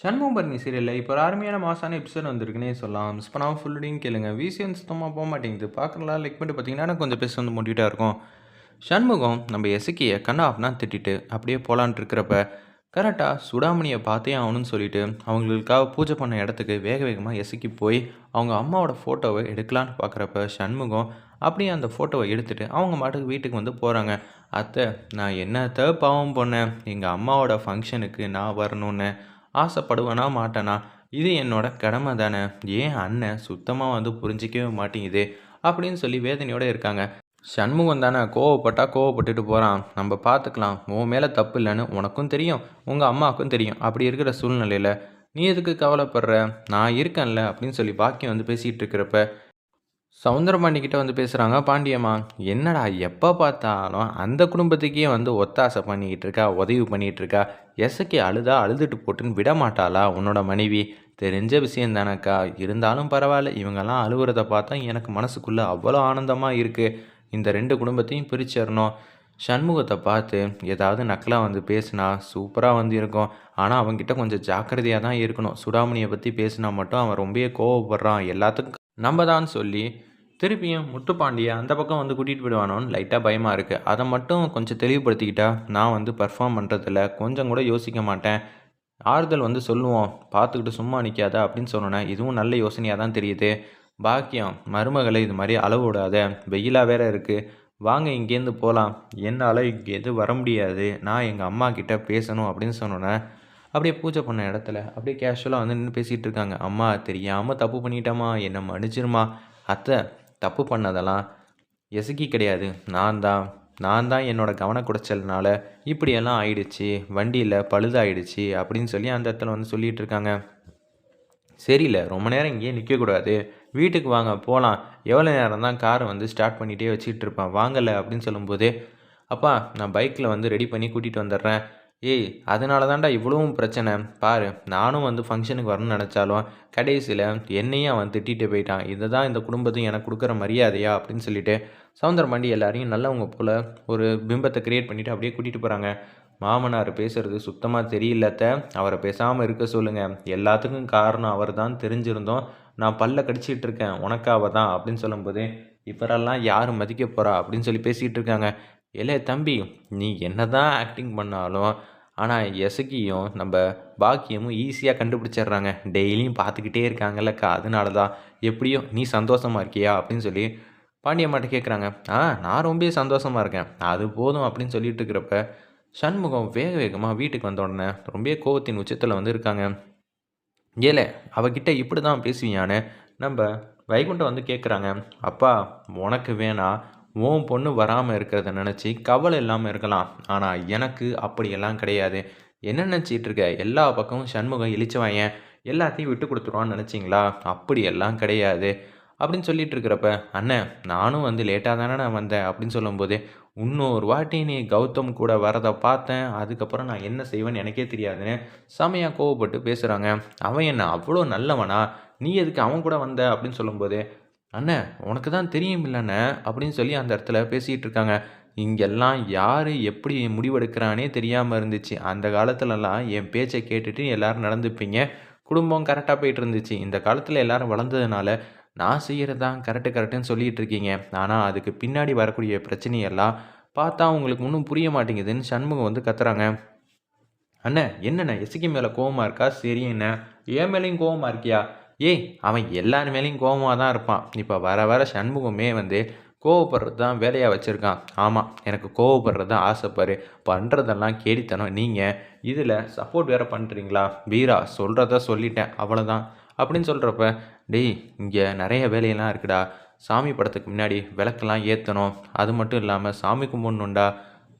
சண்முகபரணி சீரியலில் இப்போ ஒரு அருமையான மாசான எபிசோட் வந்திருக்குன்னே சொல்லலாம். மிஸ் பண்ணாமல் ஃபுல்லுடையும் கேளுங்க. வீசியம் சுத்தமாக போக மாட்டேங்குது. பார்க்கலாம் லைக் பண்ணிட்டு பார்த்தீங்கன்னா எனக்கு கொஞ்சம் பேச வந்து முடிவிட்டாக இருக்கும். சண்முகம் நம்ம எசுக்கியை கண்ணா ஆஃப்னா திட்டிட்டு அப்படியே போகலான்ட்டு இருக்கிறப்ப கரெக்டாக சுடாமணியை பார்த்தே ஆகணும்னு சொல்லிட்டு அவங்களுக்காக பூஜை பண்ண இடத்துக்கு வேக வேகமாக எசக்கி போய் அவங்க அம்மாவோட ஃபோட்டோவை எடுக்கலான்னு பார்க்குறப்ப சண்முகம் அப்படியே அந்த ஃபோட்டோவை எடுத்துகிட்டு அவங்க மாட்டுக்கு வீட்டுக்கு வந்து போகிறாங்க அத்தை நான் என்னத்த பாவம் பண்ணேன் எங்கள் அம்மாவோட ஃபங்க்ஷனுக்கு நான் வரணும்னு. ஆசைப்படுவேனா மாட்டேனா? இது என்னோட கடமை தானே. ஏன் அண்ணன் சுத்தமாக வந்து புரிஞ்சிக்கவே மாட்டேங்குது? அப்படின்னு சொல்லி வேதனையோடு இருக்காங்க. சண்முகம் தானே கோவப்பட்டா கோவப்பட்டுட்டு போகிறான் நம்ம பார்த்துக்கலாம் உன் மேலே தப்பு இல்லைன்னு உனக்கும் தெரியும் உங்கள் அம்மாவுக்கும் தெரியும். அப்படி இருக்கிற சூழ்நிலையில் நீ எதுக்கு கவலைப்படுற? நான் இருக்கேன்ல அப்படின்னு சொல்லி பாக்கியம் வந்து பேசிகிட்டு இருக்கிறப்ப சவுந்தரபாண்டி கிட்ட வந்து பேசுகிறாங்க பாண்டியம்மா என்னடா எப்போ பார்த்தாலும் அந்த குடும்பத்துக்கே வந்து ஒத்தாசை பண்ணிக்கிட்டு இருக்கா உதவி பண்ணிகிட்டு இருக்கா எசக்கி அழுதா அழுதுட்டு போட்டுன்னு விட மாட்டாளா உன்னோட மனைவி? தெரிஞ்ச விஷயம் தானக்கா இருந்தாலும் பரவாயில்ல இவங்கெல்லாம் அழுகுறத பார்த்தா எனக்கு மனசுக்குள்ளே அவ்வளோ ஆனந்தமாக இருக்குது இந்த ரெண்டு குடும்பத்தையும் பிரிச்சிடணும். சண்முகத்தை பார்த்து ஏதாவது நக்கலாக வந்து பேசினா சூப்பராக வந்து இருக்கும். ஆனால் அவங்ககிட்ட கொஞ்சம் ஜாக்கிரதையாக தான் இருக்கணும். சுடாமணியை பற்றி பேசினா மட்டும் அவன் ரொம்பவே கோவப்படுறான். எல்லாத்துக்கும் நம்ம தான் சொல்லி திருப்பியும் முத்துப்பாண்டியை அந்த பக்கம் வந்து கூட்டிகிட்டு போயிடுவானோன்னு லைட்டாக பயமாக இருக்குது அதை மட்டும் கொஞ்சம் தெளிவுபடுத்திக்கிட்டா நான் வந்து பர்ஃபார்ம் பண்ணுறதில்ல கொஞ்சம் கூட யோசிக்க மாட்டேன். ஆறுதல் வந்து சொல்லுவோம். பார்த்துக்கிட்டு சும்மா நிற்காத அப்படின்னு சொன்னோன்னே இதுவும் நல்ல யோசனையாக தான் தெரியுது. பாக்கியம் மருமகளை இது மாதிரி அளவு விடாத. வெயிலாக வேற இருக்குது வாங்க இங்கேருந்து போகலாம் என்னால் இங்கேருந்து வர முடியாது. நான் எங்கள் அம்மா கிட்ட பேசணும் அப்படின்னு சொன்னோன்னே அப்படியே பூஜை பண்ண இடத்துல அப்படியே கேஷுவலாக வந்து நின்று பேசிகிட்டு இருக்காங்க அம்மா தெரியாமல் தப்பு பண்ணிட்டேம்மா. என்னை மன்னிச்சிருமா அத்தை தப்பு பண்ணதெல்லாம் எசக்கி கிடையாது. நான் தான். நான் தான் என்னோடய கவனக்குடைச்சல்னால இப்படியெல்லாம் ஆயிடுச்சு. வண்டியில் பழுதாயிடுச்சு. அப்படின்னு சொல்லி அந்த இடத்துல வந்து சொல்லிகிட்டு இருக்காங்க சரியில்ல. ரொம்ப நேரம் இங்கேயே நிற்கக்கூடாது. வீட்டுக்கு வாங்க. போகலாம். எவ்வளோ நேரம் தான் காரை வந்து ஸ்டார்ட் பண்ணிகிட்டே வச்சுக்கிட்டு இருப்பேன் வாங்கலை. அப்படின்னு சொல்லும்போது அப்பா நான் பைக்கில் வந்து ரெடி பண்ணி கூட்டிகிட்டு வந்துடுறேன். ஏய் அதனால தான்டா இவ்வளவும் பிரச்சனை. பாரு நானும் வந்து ஃபங்க்ஷனுக்கு வரணும்னு நினச்சாலும் கடைசியில் என்னையும் அவன் திட்டிகிட்டு போயிட்டான். இதை தான் இந்த குடும்பத்தையும் எனக்கு கொடுக்குற மரியாதையா அப்படின்னு சொல்லிட்டு சவுந்தரமாண்டி எல்லாரையும் நல்லவங்க போல் ஒரு பிம்பத்தை க்ரியேட் பண்ணிவிட்டு அப்படியே கூட்டிகிட்டு போகிறாங்க மாமனார் பேசுகிறது சுத்தமாக தெரியலத்த அவரை பேசாமல் இருக்க சொல்லுங்கள் எல்லாத்துக்கும் காரணம் அவர் தான் தெரிஞ்சிருந்தோம். நான் பல்ல கடிச்சிட்டு இருக்கேன் உனக்காக தான் அப்படின்னு சொல்லும்போது இவரெல்லாம் யார் மதிக்க போகிறா அப்படின்னு சொல்லி பேசிகிட்டு இருக்காங்க. இல்லை தம்பி நீ என்ன தான் ஆக்டிங் பண்ணாலும் ஆனால் எசகியும் நம்ம பாக்கியமும் ஈஸியாக கண்டுபிடிச்சிடுறாங்க. டெய்லியும் பார்த்துக்கிட்டே இருக்காங்கல்லக்கா அதனால தான் எப்படியோ நீ சந்தோஷமாக இருக்கியா? அப்படின்னு சொல்லி பாண்டியம்மாட்ட கேட்குறாங்க ஆ நான் ரொம்ப சந்தோஷமாக இருக்கேன். அது போதும் அப்படின்னு சொல்லிட்டு இருக்கிறப்ப சண்முகம் வேக வேகமாக வீட்டுக்கு வந்த உடனே ரொம்ப கோவத்தின் உச்சத்தில் வந்து இருக்காங்க. ஏலே அவகிட்ட இப்படி தான் பேசுவியான்னு நம்ம வைகுண்டம் வந்து கேட்குறாங்க அப்பா உனக்கு வேணாம். உன் பொண்ணு வராமல் இருக்கிறத நினச்சி கவலை இல்லாமல் இருக்கலாம். ஆனால் எனக்கு அப்படியெல்லாம் கிடையாது. என்ன நினச்சிட்டு இருக்க? எல்லா பக்கமும் சண்முகம் இழிச்சவாயன் எல்லாத்தையும் விட்டு கொடுத்துருவான்னு நினச்சிங்களா? அப்படியெல்லாம் கிடையாது. அப்படின்னு சொல்லிட்டு இருக்கிறப்ப அண்ணன் நானும் வந்து லேட்டாக தானே நான் வந்தேன். அப்படின்னு சொல்லும்போது இன்னொரு வாட்டி நீ கௌதம் கூட வரதை பார்த்தேன். அதுக்கப்புறம் நான் என்ன செய்வேன்னு எனக்கே தெரியாதுன்னு செமையாக கோவப்பட்டு பேசுகிறாங்க அவன் என்ன அவ்வளோ நல்லவனா? நீ எதுக்கு அவன் கூட வந்த? அப்படின்னு சொல்லும்போது அண்ணே உனக்கு தான் தெரியும் இல்லைண்ணே அப்படின்னு சொல்லி அந்த இடத்துல பேசிகிட்டு இருக்காங்க. இங்கெல்லாம் யார் எப்படி முடிவெடுக்கிறானே தெரியாமல் இருந்துச்சு. அந்த காலத்துலலாம் என் பேச்சை கேட்டுட்டு எல்லோரும் நடந்துப்பீங்க. குடும்பம் கரெக்டாக போயிட்டு இருந்துச்சு. இந்த காலத்தில் எல்லோரும் வளர்ந்ததுனால நான் செய்கிறது தான் கரெக்டு கரெக்டுன்னு சொல்லிகிட்டு இருக்கீங்க. ஆனால் அதுக்கு பின்னாடி வரக்கூடிய பிரச்சனையெல்லாம் பார்த்தா உங்களுக்கு ஒன்றும் புரிய மாட்டேங்குதுன்னு சண்முகம் வந்து கத்துறாங்க. அண்ணே என்னண்ணே எசுக்கி மேலே கோவமாக இருக்கா? சரி என்ன என் மேலேயும் கோவமாக இருக்கியா? ஏய் அவன் எல்லார் மேலேயும் கோபமாக தான் இருப்பான். இப்போ வர வர சண்முகமே வந்து கோவப்படுறது தான் வேலையாக வச்சுருக்கான். ஆமாம் எனக்கு கோவப்படுறது தான் ஆசைப்பாரு பண்ணுறதெல்லாம் கேடித்தனம் நீங்கள் இதில் சப்போர்ட் வேறு பண்ணுறீங்களா வீரா சொல்கிறத சொல்லிட்டேன். அவ்வளோதான் அப்படின்னு சொல்கிறப்ப டேய் இங்கே நிறைய வேலையெல்லாம் இருக்குடா. சாமி படத்துக்கு முன்னாடி விளக்கெல்லாம் ஏற்றணும் அது மட்டும் இல்லாமல் சாமி கும்பிடணுண்டா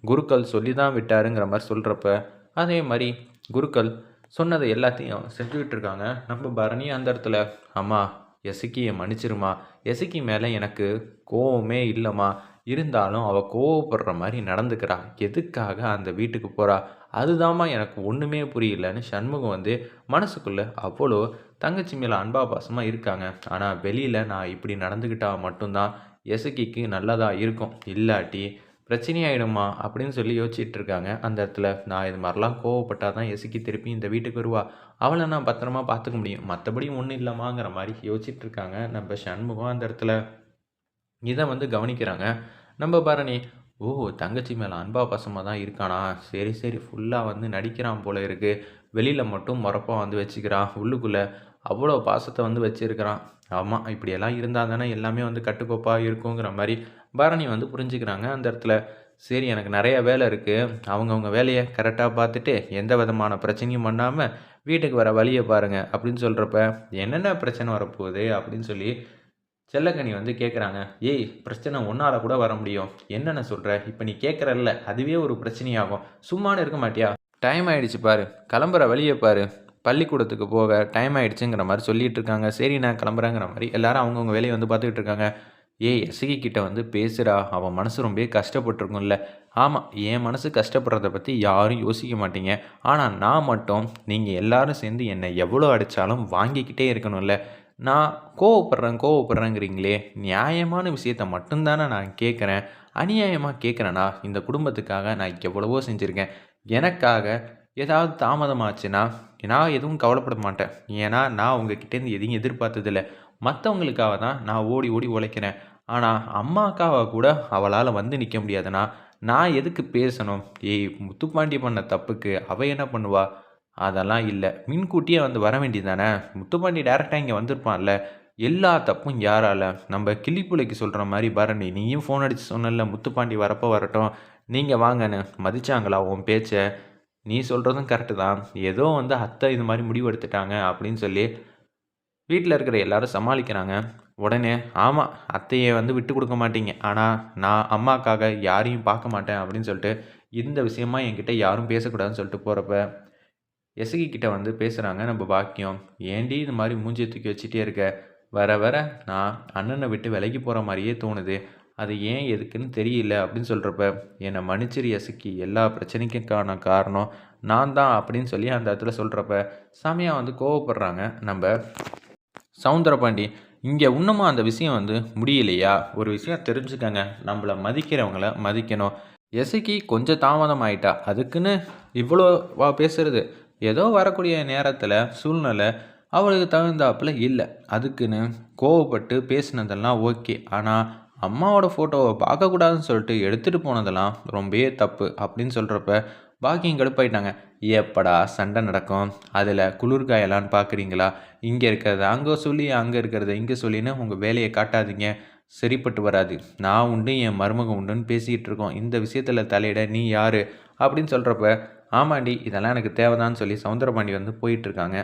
குருக்கள் சொல்லி தான் விட்டாருங்கிற மாதிரி சொல்கிறப்ப அதே மாதிரி குருக்கள் சொன்னதை எல்லாத்தையும் செஞ்சுக்கிட்டு இருக்காங்க நம்ம பரணி அந்த இடத்துல அம்மா எசக்கியை மன்னிச்சிருமா? எசக்கி மேலே எனக்கு கோவமே இல்லைம்மா. இருந்தாலும் அவள் கோவப்படுற மாதிரி நடந்துக்கிறா. எதுக்காக அந்த வீட்டுக்கு போகிறா அதுதாம்மா எனக்கு ஒன்றுமே புரியலன்னு சண்முகம் வந்து மனசுக்குள்ளே அவ்வளோ தங்கச்சி மேலே அன்பா பாசமாக இருக்காங்க. ஆனால் வெளியில் நான் இப்படி நடந்துக்கிட்டால் மட்டும்தான் எசுக்கிக்கு நல்லதாக இருக்கும். இல்லாட்டி பிரச்சனையாயிடுமா அப்படின்னு சொல்லி யோசிச்சுட்டு இருக்காங்க அந்த இடத்துல நான் இது மாதிரிலாம் கோவப்பட்டாதான் எசுக்கி திருப்பி இந்த வீட்டுக்கு வருவா. அவளை நான் பத்திரமா பார்த்துக்க முடியும். மற்றபடி ஒன்றும் இல்லைமாங்கிற மாதிரி யோசிச்சுட்டு இருக்காங்க நம்ம சண்முகம் அந்த இடத்துல. இதை வந்து கவனிக்கிறாங்க. நம்ம பரணி ஓ தங்கச்சி மேலே அன்பா பசமாக தான் இருக்கானா? சரி சரி. ஃபுல்லாக வந்து நடிக்கிறான் போல இருக்கு. வெளியில் மட்டும் மொறப்பாக வந்து வச்சுக்கிறான் உள்ளுக்குள்ளே அவ்வளோ பாசத்தை வந்து வச்சுருக்கிறான். ஆமாம் இப்படியெல்லாம் இருந்தால் தானே எல்லாமே வந்து கட்டுக்கோப்பாக இருக்குங்கிற மாதிரி பரணி வந்து புரிஞ்சுக்கிறாங்க. அந்த இடத்துல சரி எனக்கு நிறைய வேலை இருக்குது அவங்கவுங்க வேலையை கரெக்டாக பார்த்துட்டு எந்த விதமான பிரச்சனையும் பண்ணாமல் வீட்டுக்கு வர வழியை பாருங்கள் அப்படின்னு சொல்கிறப்ப என்னென்ன பிரச்சனை வரப்போகுது? அப்படின்னு சொல்லி செல்லக்கனி வந்து கேட்குறாங்க ஏய் பிரச்சனை ஒன்றால் கூட வர முடியும். என்னென்ன சொல்கிற இப்போ நீ கேட்குறல்ல அதுவே ஒரு பிரச்சனையாகும். சும்மானு இருக்க மாட்டியா? டைம் ஆகிடுச்சு பாரு. கிளம்புற வழியை பாரு. பள்ளிக்கூடத்துக்கு போக டைம் ஆகிடுச்சுங்கிற மாதிரி சொல்லிகிட்டு இருக்காங்க. சரி நான் கிளம்புறேங்கிற மாதிரி எல்லாரும் அவங்கவுங்க வேலையை வந்து பார்த்துக்கிட்டு இருக்காங்க. ஏய் எஸ்கி கிட்ட வந்து பேசுகிறா அவன் மனசு ரொம்ப கஷ்டப்பட்டிருக்கும்ல. ஆமாம் என் மனசு கஷ்டப்படுறத பற்றி யாரும் யோசிக்க மாட்டீங்க. ஆனால் நான் மட்டும் நீங்கள் எல்லாரும் சேர்ந்து என்னை எவ்வளோ அடித்தாலும் வாங்கிக்கிட்டே இருக்கணும்ல. நான் கோவப்படுறேன் கோவப்படுறேங்கிறீங்களே நியாயமான விஷயத்த மட்டும்தானே நான் கேட்குறேன் அநியாயமாக கேட்குறேன்னா இந்த குடும்பத்துக்காக நான் எவ்வளவோ செஞ்சுருக்கேன். எனக்காக ஏதாவது தாமதமாச்சுன்னா நான் எதுவும் கவலைப்பட மாட்டேன். ஏன்னா நான் உங்ககிட்டேருந்து எதையும் எதிர்பார்த்ததில்ல. மற்றவங்களுக்காக தான் நான் ஓடி ஓடி உழைக்கிறேன். ஆனால் அம்மாக்காவை கூட அவளால் வந்து நிற்க முடியாதுண்ணா. நான் எதுக்கு பேசணும்? ஏய் முத்துப்பாண்டி பண்ண தப்புக்கு அவள் என்ன பண்ணுவா? அதெல்லாம் இல்லை. முன்கூட்டியே வந்து வர வேண்டியது தானே முத்துப்பாண்டி டேரெக்டாக இங்கே வந்திருப்பான்ல. எல்லா தப்பும் யாரால? நம்ம கிளிப்புலைக்கு சொல்கிற மாதிரி பரணி நீயும் ஃபோன் அடித்து சொன்னல முத்துப்பாண்டி வரப்போ வரட்டும். நீங்கள் வாங்கன்னு மதிச்சாங்களா உன் பேச்சை? நீ சொல்கிறதும் கரெக்டு தான் ஏதோ வந்து அத்தை இது மாதிரி முடிவு எடுத்துட்டாங்க அப்படின்னு சொல்லி வீட்டில் இருக்கிற எல்லாரும் சமாளிக்கிறாங்க. உடனே ஆமாம் அத்தையை வந்து விட்டு கொடுக்க மாட்டீங்க. ஆனால் நான் அம்மாக்காக யாரையும் பார்க்க மாட்டேன் அப்படின்னு சொல்லிட்டு இந்த விஷயமா என்கிட்ட யாரும் பேசக்கூடாதுன்னு சொல்லிட்டு போகிறப்ப எசகி கிட்ட வந்து பேசுகிறாங்க நம்ம பாக்கியம். ஏண்டி இது மாதிரி மூஞ்சியை தூக்கி வச்சுட்டே இருக்க? வர வர நான் அண்ணனை விட்டு விலகி போகிற மாதிரியே தோணுது. அது ஏன் எதுக்குன்னு தெரியல அப்படின்னு சொல்கிறப்ப என்னை மன்னிச்சிரு எசுக்கி எல்லா பிரச்சனைக்குக்கான காரணம் நான் தான் அப்படின்னு சொல்லி அந்த இடத்துல சொல்கிறப்ப சாமியாக வந்து கோவப்படுறாங்க. நம்ம சவுந்தரபாண்டி இங்கே இன்னமும் அந்த விஷயம் வந்து முடியலையா? ஒரு விஷயம் தெரிஞ்சுக்கங்க. நம்மளை மதிக்கிறவங்கள மதிக்கணும். எசைக்கு கொஞ்சம் தாமதம் ஆயிட்டா அதுக்குன்னு இவ்வளோ வா பேசுறது? ஏதோ வரக்கூடிய நேரத்தில் சூழ்நிலை அவளுக்கு தகுந்தாப்புல இல்லை. அதுக்குன்னு கோவப்பட்டு பேசினதெல்லாம் ஓகே. ஆனால் அம்மாவோட ஃபோட்டோவை பார்க்கக்கூடாதுன்னு சொல்லிட்டு எடுத்துகிட்டு போனதெல்லாம் ரொம்பவே தப்பு அப்படின்னு சொல்கிறப்ப பாக்கியம் கடுப்பாயிட்டாங்க. எப்படா சண்டை நடக்கும். அதில் குளிர்காயலான்னு பார்க்குறீங்களா? இங்கே இருக்கிறத அங்கே சொல்லி அங்கே இருக்கிறத இங்கே சொல்லின்னு உங்கள் வேலையை காட்டாதீங்க. சரிப்பட்டு வராது. நான் உண்டு என் மருமகம் உண்டுன்னு பேசிக்கிட்டு இருக்கோம். இந்த விஷயத்தில் தலையிட நீ யார்? அப்படின்னு சொல்கிறப்ப ஆமாண்டி இதெல்லாம் எனக்கு தேவைதான்னு சொல்லி சவுந்தரபாண்டி வந்து போயிட்டுருக்காங்க